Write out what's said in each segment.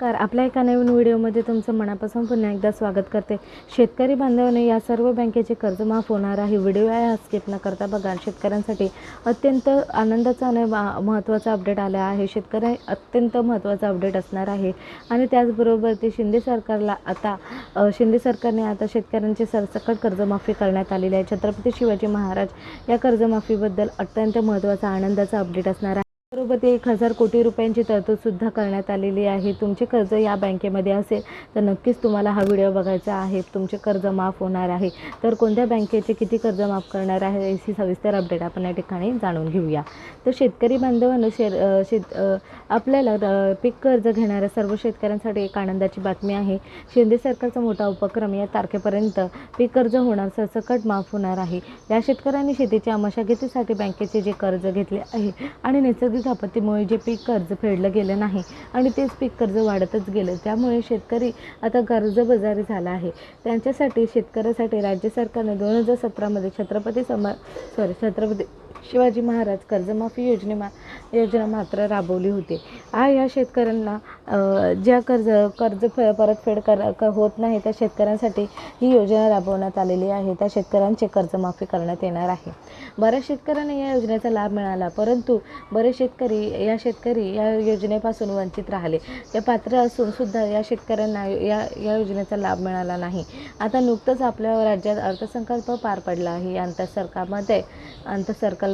Car आपल्या एका नवीन व्हिडिओमध्ये तुमचं मनापासून पुन्हा एकदा स्वागत करते. शेतकरी बांधवांनी या सर्व बँकेचे कर्ज माफ होणार आहे. व्हिडिओ आहे स्किप न करता बघा. शेतकऱ्यांसाठी अत्यंत आनंदाचा आणि मा- महत्त्वाचा अपडेट आला आहे. शेतकरी अत्यंत महत्त्वाचा अपडेट असणार आहे. आणि त्याचबरोबर ते शिंदे सरकारला आता शिंदे सरकारने आता शेतकऱ्यांची सरसकट कर्जमाफी करण्यात आलेली आहे. छत्रपती शिवाजी महाराज या कर्जमाफीबद्दल अत्यंत महत्त्वाचा आनंदाचा अपडेट असणार आहे. बरोबर ते एक हजार कोटी रुपयांची तरतूदसुद्धा करण्यात आलेली आहे. तुमचे कर्ज या बँकेमध्ये असेल तर नक्कीच तुम्हाला हा व्हिडिओ बघायचा आहे. तुमचे कर्ज माफ होणार आहे. तर कोणत्या बँकेचे किती कर्ज माफ करणार आहे याची सविस्तर अपडेट आपण या ठिकाणी जाणून घेऊया. तर शेतकरी बांधवांनो शेर शेत आपल्याला पीक कर्ज घेणाऱ्या सर्व शेतकऱ्यांसाठी एक आनंदाची बातमी आहे. शिंदे सरकारचा मोठा उपक्रम या तारखेपर्यंत पीक कर्ज होणार सरसकट माफ होणार आहे. या शेतकऱ्यांनी शेतीच्या मशागतीसाठी बँकेचे जे कर्ज घेतले आहे आणि नैसर्गिक आपत्तीमुळे जे पीक कर्ज फेडलं गेलं नाही आणि तेच पीक कर्ज वाढतच गेलं. त्यामुळे शेतकरी आता कर्जबाजारी झाला आहे. त्यांच्यासाठी शेतकऱ्यासाठी राज्य सरकारने दोन हजार सतरामध्ये छत्रपती समा सॉरी छत्रपती शिवाजी महाराज कर्जमाफी योजने मा योजना मात्र राबवली होती. आ या शेतकऱ्यांना ज्या कर्ज कर्ज फ परतफेड कर क- होत नाही त्या शेतकऱ्यांसाठी ही योजना राबवण्यात आलेली आहे. त्या शेतकऱ्यांचे कर्जमाफी करण्यात येणार आहे. बऱ्याच शेतकऱ्यांना या योजनेचा लाभ मिळाला परंतु बरेच शेतकरी या शेतकरी या योजनेपासून वंचित राहिले. ते पात्र असून सुद्धा या शेतकऱ्यांना या या योजनेचा लाभ मिळाला नाही. आता नुकतंच आपल्या राज्यात अर्थसंकल्प पार पडला आहे. या अंतसरकारमध्ये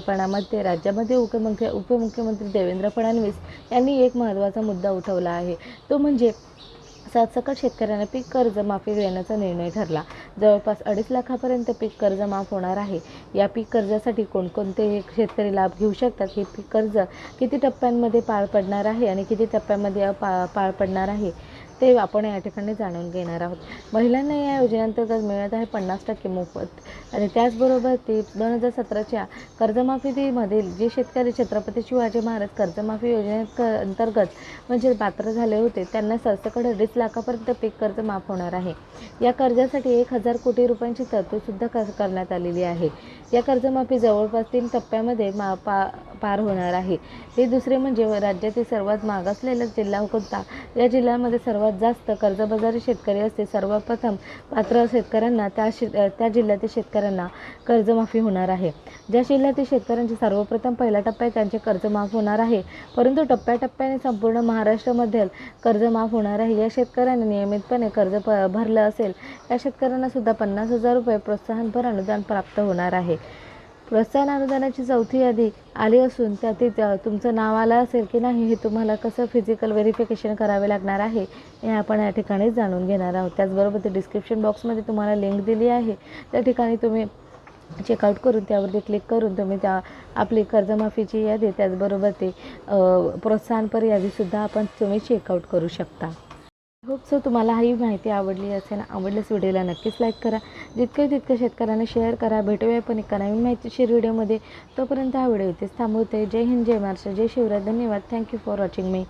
अंतसंकल्पनामध्ये राज्यामध्ये उपमुख्य उपमुख्यमंत्री देवेंद्र फडणवीस यांनी एक महत्त्वाचा मुद्दा उठवला आहे. तो म्हणजे सरसकट शेतकऱ्यांना पीक कर्ज माफी देण्याचा निर्णय ठरला. जवळपास अडीच लाखापर्यंत पीक कर्ज माफ होणार आहे. या पीक कर्जासाठी कोणकोणते शेतकरी लाभ घेऊ शकतात? हे पीक कर्ज किती टप्प्यांमध्ये पार पडणार आहे आणि किती टप्प्यांमध्ये पा पार पडणार आहे? ते आपण या ठिकाणी जाणून घेणार आहोत. महिलांना या योजनेअंतर्गत मिळत आहे पन्नास टक्के मोफत. आणि त्याचबरोबर ती दोन हजार सतराच्या कर्जमाफीमधील जे शेतकरी छत्रपती शिवाजी महाराज कर्जमाफी योजने अंतर्गत म्हणजे पात्र झाले होते त्यांना सरसकट अडीच लाखापर्यंत पीक कर्ज माफ होणार आहे. या कर्जासाठी एक हजार कोटी रुपयांची तरतूदसुद्धा क करण्यात आलेली आहे. या कर्जमाफी जवळपास तीन टप्प्यामध्ये मा पा पार होणार आहे. हे दुसरे म्हणजे राज्यातील सर्वात मागासलेला जिल्हा कोणता? या जिल्ह्यामध्ये सर्वात जास्त कर्जबाजारी शेतकरी असते. सर्वप्रथम पात्र शेतकऱ्यांना त्या शे त्या जिल्ह्यातील शेतकऱ्यांना कर्जमाफी होणार आहे. ज्या जिल्ह्यातील शेतकऱ्यांचे सर्वप्रथम पहिल्या टप्प्यात त्यांचे कर्ज माफ होणार आहे. परंतु टप्प्याटप्प्याने संपूर्ण महाराष्ट्रामध्ये कर्ज माफ होणार आहे. या शेतकऱ्यांनी नियमितपणे कर्ज प भरलं असेल त्या शेतकऱ्यांना सुद्धा पन्नास हजार रुपये प्रोत्साहनपर अनुदान प्राप्त होणार आहे. प्रोत्साहन अनुदानाची चौथी यादी आली असून त्यातील तुमचं नाव आलं असेल की नाही हे तुम्हाला कसं फिजिकल व्हेरिफिकेशन करावे लागणार आहे हे आपण या ठिकाणी जाणून घेणार आहोत. त्याचबरोबर ते डिस्क्रिप्शन बॉक्समध्ये तुम्हाला लिंक दिली आहे. त्या ठिकाणी तुम्ही चेकआउट करून त्यावरती क्लिक करून तुम्ही त्या आपली कर्जमाफीची यादी त्याचबरोबर ते प्रोत्साहनपर यादीसुद्धा आपण तुम्ही चेकआउट करू शकता. होप सो तुम्हाला ही माहिती आवडली असेल आवडल्यास व्हिडिओला नक्कीच लाईक करा. जितकं तितकं शेतकऱ्यांना शेअर करा. भेटूया पण एका नवीन माहितीशीर व्हिडिओमध्ये. तोपर्यंत हा व्हिडिओ इथेच थांबवते. जय हिंद जय महाराष्ट्र जय शिवराय. धन्यवाद. Thank you for watching me